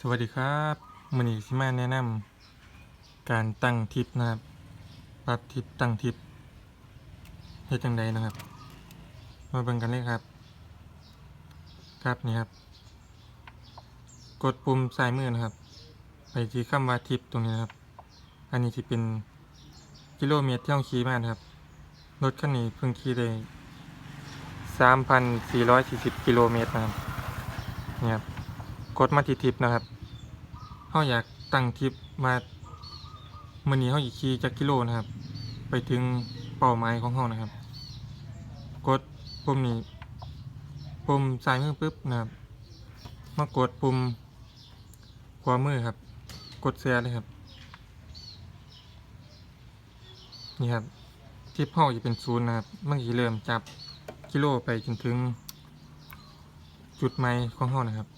สวัสดีครับมือนี้สิมาแนะนำการตั้งทิปนะครับ ปรับทิปตั้งทิปเฮ็ดจังใดนะครับ มาเบิ่งกันเลยครับ ครับนี่ครับ กดปุ่มซ้ายมือนะครับ ไปที่คำว่าทิปตรงนี้นะครับ อันนี้ที่เป็นกิโลเมตรที่เราขี่มานะครับ รถคันนี้เพิ่งขี่ได้3,440 กิโลเมตรนะครับนี่ครับ กดมาที่ทิปนะครับเขาอยากตั้งทิปมามื่อนี้เขาอยากขี่จักกิโลนะครับ ไปถึงเป้าหมายของเขานะครับ กดปุ่มนี้ปุ่มซ้ายมือปุ๊บนะครับ มากดปุ่มขวามือครับ กดแชร์เลยครับ นี่ครับทิปเขาจะเป็นศูนย์นะครับเมันจะเริ่มจับกิโลไปจนถึงจุดหมายของเขานะครับ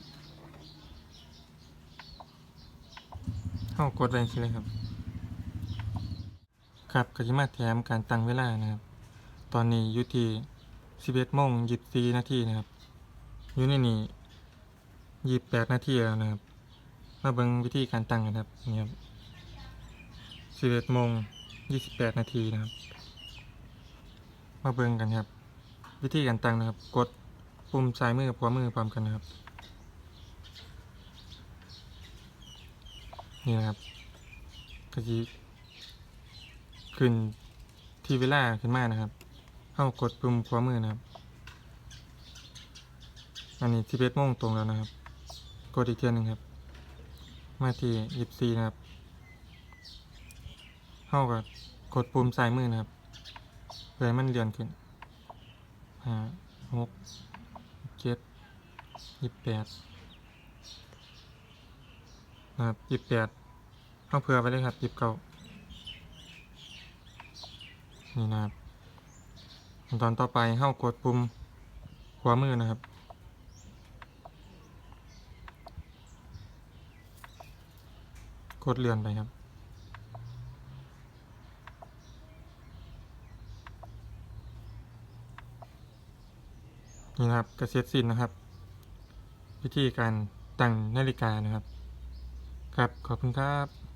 เข้ากดแรงสิเลยครับ ครับก็จะมาแถมการตั้งเวลานะครับ ตอนนี้อยู่ที่11โมง24นาทีนะครับ อยู่ในนี้28นาทีแล้วนะครับ มาเบิ่งวิธีการตั้งกันครับนี่ครับ11โมง28นาทีนะครับ มาเบิ่งกันครับ วิธีการตั้งนะครับ กดปุ่มซ้ายมือกับขวามือพร้อมกันนะครับ นี่นะครับก็จะขึ้นที่เวลาขึ้นมานะครับเข้ากดปุ่มขวามือนะครับ อันนี้ที่เบสโมงตรงแล้วนะครับ กดอีกเทียหนึงครับ มาที่ยิบซีนะครับเข้ากับกดปุ่มซ้ายมือนะครับเพื่อให้มันเลื่อนขึ้นห้าหกเจ็ดยี่สิบแปด นะครับยี่สิบแปดเข้าเผื่อไปเลยครับหยิบเก่านี่นะครับตอนต่อไปเข้ากดปุ่มขวามือนะครับ กดเลื่อนไปครับนี่นะครับกระเซ็ตสินนะครับ วิธีการตั้งนาฬิกานะครับ ครับ ขอบคุณครับ